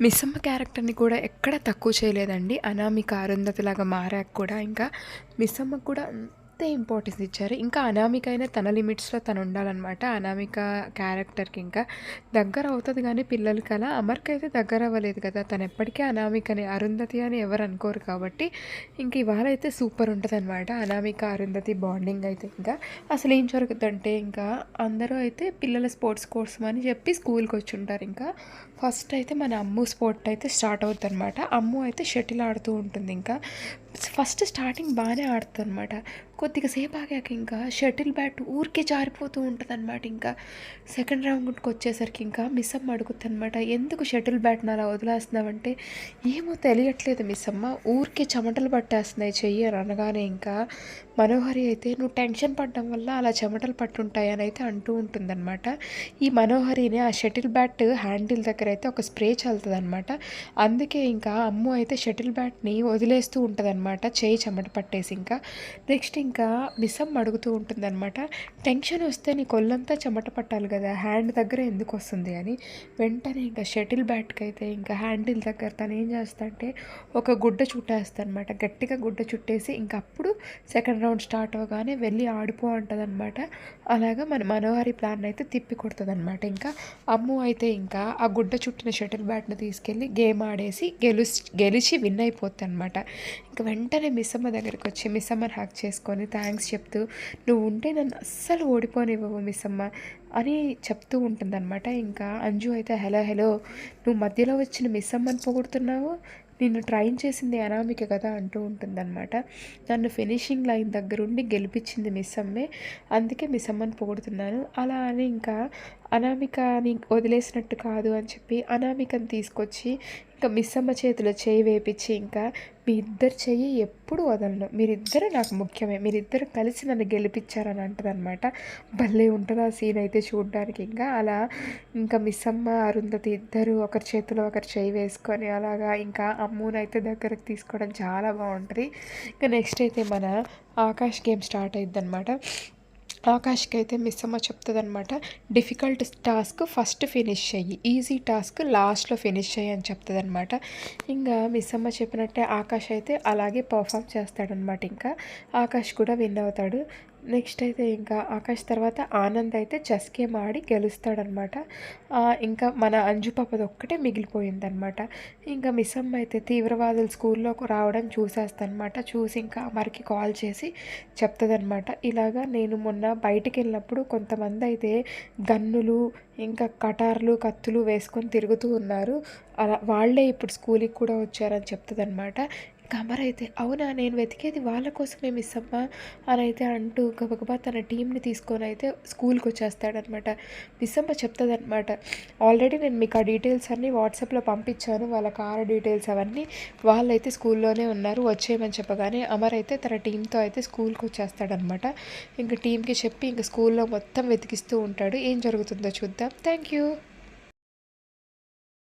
మిస్సమ్మ క్యారెక్టర్ని కూడా ఎక్కడ తక్కువ చేయలేదండి. అనామిక అరుంధతి లాగా మారాక కూడా ఇంకా మిస్సమ్మకు కూడా అంతే ఇంపార్టెన్స్ ఇచ్చారు. ఇంకా అనామిక అయినా తన లిమిట్స్లో తను ఉండాలన్నమాట. అనామిక క్యారెక్టర్కి ఇంకా దగ్గర అవుతుంది కానీ పిల్లలకి అలా. అమర్కి అయితే దగ్గర అవ్వలేదు కదా. తను ఎప్పటికీ అనామికని అరుంధతి అని ఎవరు అనుకోరు కాబట్టి ఇంక ఇవాళ అయితే సూపర్ ఉంటుంది అనమాట అనామిక అరుంధతి బాండింగ్ అయితే ఇంకా అసలు ఏం జరుగుతుందంటే ఇంకా అందరూ అయితే పిల్లల స్పోర్ట్స్ కోసం అని చెప్పి స్కూల్కి వచ్చి ఉంటారు ఇంకా. ఫస్ట్ అయితే మన అమ్ము స్పోర్ట్ అయితే స్టార్ట్ అవుతుంది అనమాట అమ్ము అయితే షటిల్ ఆడుతూ ఉంటుంది ఇంకా. ఫస్ట్ స్టార్టింగ్ బాగానే ఆడుతుంది అనమాట కొద్దిగా సేపు ఆగాక ఇంకా షటిల్ బ్యాట్ ఊరికే జారిపోతూ ఉంటుంది అనమాట ఇంకా. సెకండ్ రౌండ్కి వచ్చేసరికి ఇంకా మిస్ అమ్మ అడుగుతుంది అనమాట ఎందుకు షటిల్ బ్యాట్ని అలా వదిలేస్తున్నావంటే? ఏమో తెలియట్లేదు మిస్ అమ్మ ఊరికే చెమటలు పట్టేస్తున్నాయి చెయ్యి అని అనగానే ఇంకా మనోహరి అయితే నువ్వు టెన్షన్ పడడం వల్ల అలా చెమటలు పట్టుంటాయి అని అయితే అంటూ ఉంటుందన్నమాట. ఈ మనోహరిని ఆ షటిల్ బ్యాట్ హ్యాండిల్ దగ్గర అయితే ఒక స్ప్రే చల్లుతుంది అనమాట అందుకే ఇంకా అమ్ము అయితే షటిల్ బ్యాట్ని వదిలేస్తూ ఉంటుంది అనమాట చేయి చెమట పట్టేసి ఇంకా. నెక్స్ట్ ఇంకా మిస్సమ్ అడుగుతూ ఉంటుందన్నమాట. టెన్షన్ వస్తే నీ కొల్లంతా చెమట పట్టాలి కదా హ్యాండ్ దగ్గర ఎందుకు వస్తుంది? అని. వెంటనే ఇంకా షటిల్ బ్యాట్కి అయితే ఇంకా హ్యాండిల్ దగ్గర తను ఏం చేస్తా అంటే ఒక గుడ్డ చుట్టేస్తా అనమాట గట్టిగా గుడ్డ చుట్టేసి ఇంకా అప్పుడు సెకండ్ రౌండ్ స్టార్ట్ అవ్వగానే వెళ్ళి ఆడిపో అంటదనమాట అలాగా మన మనోహరి ప్లాన్ అయితే తిప్పి కొడుతుంది అనమాట ఇంకా అమ్ము అయితే ఇంకా ఆ గుడ్డ చుట్టిన షటిల్ బ్యాట్ని తీసుకెళ్ళి గేమ్ ఆడేసి గెలు గెలిచి విన్ అయిపోతుంది అనమాట ఇంకా వెంటనే మిస్సమ్మ దగ్గరికి వచ్చి మిస్సమ్మని హ్యాక్ చేసుకొని థ్యాంక్స్ చెప్తూ నువ్వు ఉంటే నన్ను అస్సలు ఓడిపోనివ్వవు మిస్సమ్మ అని చెప్తూ ఉంటుందన్నమాట. ఇంకా అంజు అయితే హలో హలో నువ్వు మధ్యలో వచ్చిన మిస్ అమ్మని పొగుడుతున్నావు? నిన్ను ట్రైన్ చేసింది అనామిక కదా అంటూ ఉంటుందన్నమాట. నన్ను ఫినిషింగ్ లైన్ దగ్గరుండి గెలిపించింది మిస్ అమ్మే అందుకే మిస్ అమ్మని పొగుడుతున్నాను. అలా అని ఇంకా అనామికని వదిలేసినట్టు కాదు అని చెప్పి అనామికని తీసుకొచ్చి ఇంకా మిస్ అమ్మ చేతిలో చేయి వేపించి ఇంకా మీ ఇద్దరు చెయ్యి ఎప్పుడు వదలను. మీరిద్దరు నాకు ముఖ్యమే. మీరిద్దరు కలిసి నన్ను గెలిపించారని అంటదనమాట భలే ఉంటుంది ఆ సీన్ అయితే చూడడానికి. ఇంకా అలా ఇంకా మిస్ అమ్మ అరుంధతి ఇద్దరు ఒకరి చేతిలో ఒకరి చేయి వేసుకొని అలాగా ఇంకా అమ్మునైతే దగ్గరకు తీసుకోవడం చాలా బాగుంటుంది. ఇంకా నెక్స్ట్ అయితే మన ఆకాష్ గేమ్ స్టార్ట్ అయ్యిద్ది అనమాట ఆకాష్కి అయితే మిస్ అమ్మ చెప్తుంది అనమాట డిఫికల్ట్ టాస్క్ ఫస్ట్ ఫినిష్ చెయ్యి. ఈజీ టాస్క్ లాస్ట్లో ఫినిష్ చెయ్యి అని చెప్తుంది అనమాట ఇంకా మిస్ అమ్మ చెప్పినట్టే ఆకాష్ అయితే అలాగే పర్ఫామ్ చేస్తాడనమాట ఇంకా ఆకాష్ కూడా విన్ అవుతాడు. నెక్స్ట్ అయితే ఇంకా ఆకాష్ తర్వాత ఆనంద్ అయితే చెస్ గేమ్ ఆడి గెలుస్తాడనమాట. ఇంకా మన అంజు పాపది ఒక్కటే మిగిలిపోయిందనమాట. ఇంకా మిస్సమ్మ అయితే తీవ్రవాదులు స్కూల్లోకి రావడం చూసేస్తానమాట చూసి ఇంకా అమర్కి కాల్ చేసి చెప్తుందనమాట. ఇలాగా నేను మొన్న బయటికి వెళ్ళినప్పుడు కొంతమంది అయితే గన్నులు ఇంకా కటార్లు కత్తులు వేసుకొని తిరుగుతూ ఉన్నారు. అలా వాళ్ళే ఇప్పుడు స్కూల్కి కూడా వచ్చారని చెప్తుందనమాట. కమర్ అయితే అవునా? నేను వెతికేది వాళ్ళ కోసమే మిస్ అమ్మా అని అయితే అంటూ గబగబా తన టీంని తీసుకొని అయితే స్కూల్కి వచ్చేస్తాడనమాట మిస్ అమ్మ చెప్తుందనమాట ఆల్రెడీ నేను మీకు ఆ డీటెయిల్స్ అన్నీ వాట్సాప్లో పంపించాను. వాళ్ళ కార్ డీటెయిల్స్ అవన్నీ వాళ్ళైతే స్కూల్లోనే ఉన్నారు. వచ్చేయమని చెప్పగానే అమర్ అయితే తన టీంతో అయితే స్కూల్కి వచ్చేస్తాడనమాట ఇంకా టీంకి చెప్పి ఇంకా స్కూల్లో మొత్తం వెతికిస్తూ ఉంటాడు. ఏం జరుగుతుందో చూద్దాం. Thank you